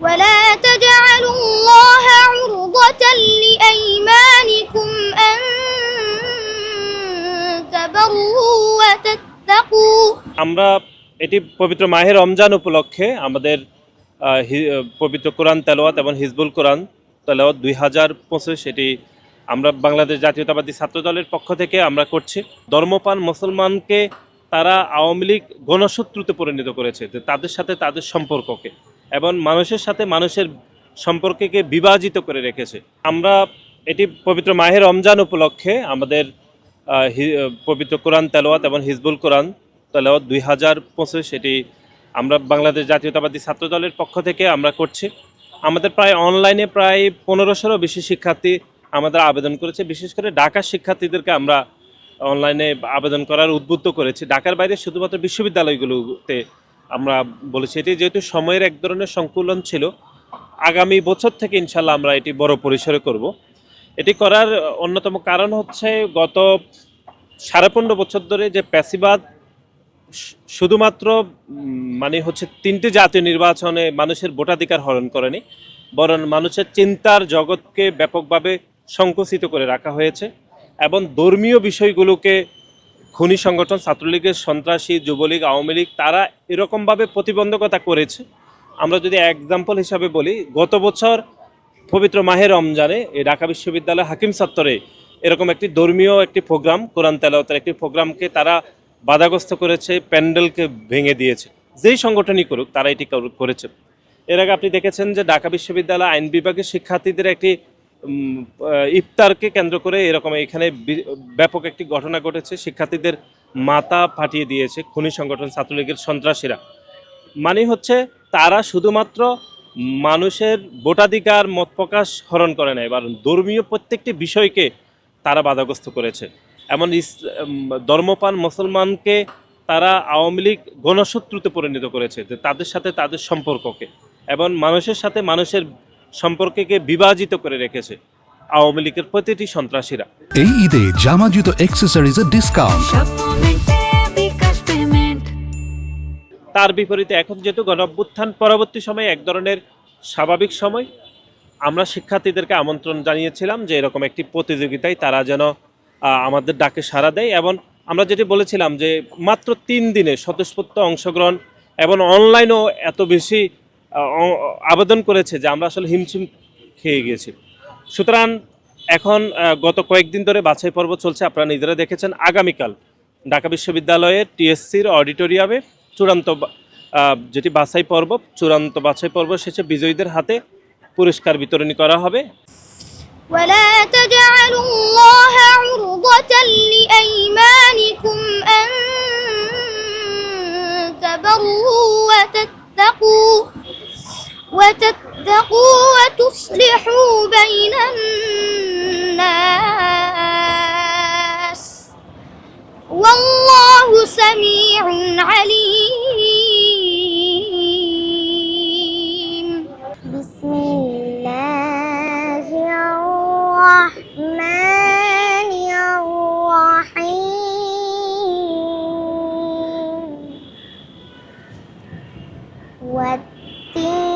ولا تجعلوا الله عرضة لأيمانكم أن تبروا وتتقوا আমরা এটি পবিত্র মাহের রমজান উপলক্ষে আমাদের আহ, হি- আহ, পবিত্র কোরআন তেলাওয়াত এবং হিজবুল কোরআন তেলাওয়াত দুই হাজার পঁচিশ এটি আমরা বাংলাদেশ জাতীয়তাবাদী ছাত্র দলের পক্ষ থেকে আমরা করছি ধর্মপান মুসলমানকে তারা আওয়ামী লীগ গণশত্রুতে পরিণত করেছে যে তাদের সাথে তাদের সম্পর্ককে এবং মানুষের সাথে মানুষের সম্পর্ককে বিভাজিত করে রেখেছে। আমরা এটি পবিত্র মাহের রমজান উপলক্ষে আমাদের পবিত্র কোরআন তেলাওয়াত এবং হিজবুল কোরআন তেলাওয়াত দুই হাজার পঁচিশ, এটি আমরা বাংলাদেশ জাতীয়তাবাদী ছাত্র দলের পক্ষ থেকে আমরা করছি। আমাদের প্রায় অনলাইনে প্রায় পনেরোশোরও বেশি শিক্ষার্থী আমাদের আবেদন করেছে। বিশেষ করে ঢাকার শিক্ষার্থীদেরকে আমরা অনলাইনে আবেদন করার উদ্বুদ্ধ করেছি। ঢাকার বাইরে শুধুমাত্র বিশ্ববিদ্যালয়গুলোতে আমরা বলেছি, এটি যেহেতু সময়ের এক ধরনের সংকুলন ছিল, আগামী বছর থেকে ইনশাল্লাহ আমরা এটি বড় পরিসরে করব। এটি করার অন্যতম কারণ হচ্ছে গত সাড়ে পনেরো বছর ধরে যে প্যাসিবাদ শুধুমাত্র মানে হচ্ছে তিনটি জাতীয় নির্বাচনে মানুষের ভোটাধিকার হরণ করেনি, বরং মানুষের চিন্তার জগৎকে ব্যাপকভাবে সংকুচিত করে রাখা হয়েছে এবং ধর্মীয় বিষয়গুলোকে খুনি সংগঠন, ছাত্রলীগের সন্ত্রাসী, যুবলীগ, আওয়ামী লীগ, তারা এরকমভাবে প্রতিবন্ধকতা করেছে। আমরা যদি এক্সাম্পল হিসাবে বলি, গত বছর পবিত্র মাহে রমজানে এই ঢাকা বিশ্ববিদ্যালয় হাকিম চত্বরে এরকম একটি ধর্মীয় একটি প্রোগ্রাম, কোরআন তেলাওয়াতের একটি প্রোগ্রামকে তারা বাধাগ্রস্ত করেছে, প্যান্ডেলকে ভেঙে দিয়েছে। যেই সংগঠনই করুক, তারা এটি করু- করেছে। এর আগে আপনি দেখেছেন যে ঢাকা বিশ্ববিদ্যালয় আইন বিভাগের শিক্ষার্থীদের একটি ইফতারকে কেন্দ্র করে এরকম এখানে ব্যাপক একটি ঘটনা ঘটেছে। শিক্ষার্থীদের মাথা ফাটিয়ে দিয়েছে খুনি সংগঠন ছাত্রলীগের সন্ত্রাসীরা। মানে হচ্ছে তারা শুধুমাত্র মানুষের ভোটাধিকার, মত প্রকাশ হরণ করে না, এবার ধর্মীয় প্রত্যেকটি বিষয়কে তারা বাধাগ্রস্ত করেছে। এমন ধর্মপান মুসলমানকে তারা আওয়ামী লীগ গণশত্রুতে পরিণত করেছে তাদের সাথে তাদের সম্পর্ককে। এবং মানুষের সাথে মানুষের সম্পর্ককে বিভাজিত করে রেখেছে আওয়ামী লীগের প্রতিটি সন্ত্রাসীরা। এই ঈদে জামা জুতো অ্যাক্সেসরিজের ডিসকাউন্ট তার বিপরীতে এখন যেহেতু গণঅভ্যুত্থান পরবর্তী সময়ে এক ধরনের স্বাভাবিক সময় আমরা শিক্ষার্থীদেরকে আমন্ত্রণ জানিয়েছিলাম যে এরকম একটি প্রতিযোগিতায় তারা যেন আমাদের ডাকে সাড়া দেয় এবং আমরা যেটি বলেছিলাম যে মাত্র তিন দিনে স্বতঃস্ফূর্ত অংশগ্রহণ এবং অনলাইনও এত বেশি আবেদন করেছে যে আমরা আসলে হিমশিম খেয়ে গিয়েছি সুতরাং এখন আহ, গত কয়েকদিন ধরে বাছাই পর্ব চলছে আপনারা নিজেরা দেখেছেন আগামীকাল ঢাকা বিশ্ববিদ্যালয়ের টিএসসির অডিটোরিয়ামে চূড়ান্ত বা- আহ, যেটি বাছাই পর্ব চূড়ান্ত বাছাই পর্ব শেষে বিজয়ীদের হাতে পুরস্কার বিতরণী করা হবে ولا تجعلوا الله عرضة لأيمانكم أن تبروا وتتقوا وتتقوا وتصلحوا بين الناس. والله سميع عليم. بسم الله الرحمن الرحيم. والتين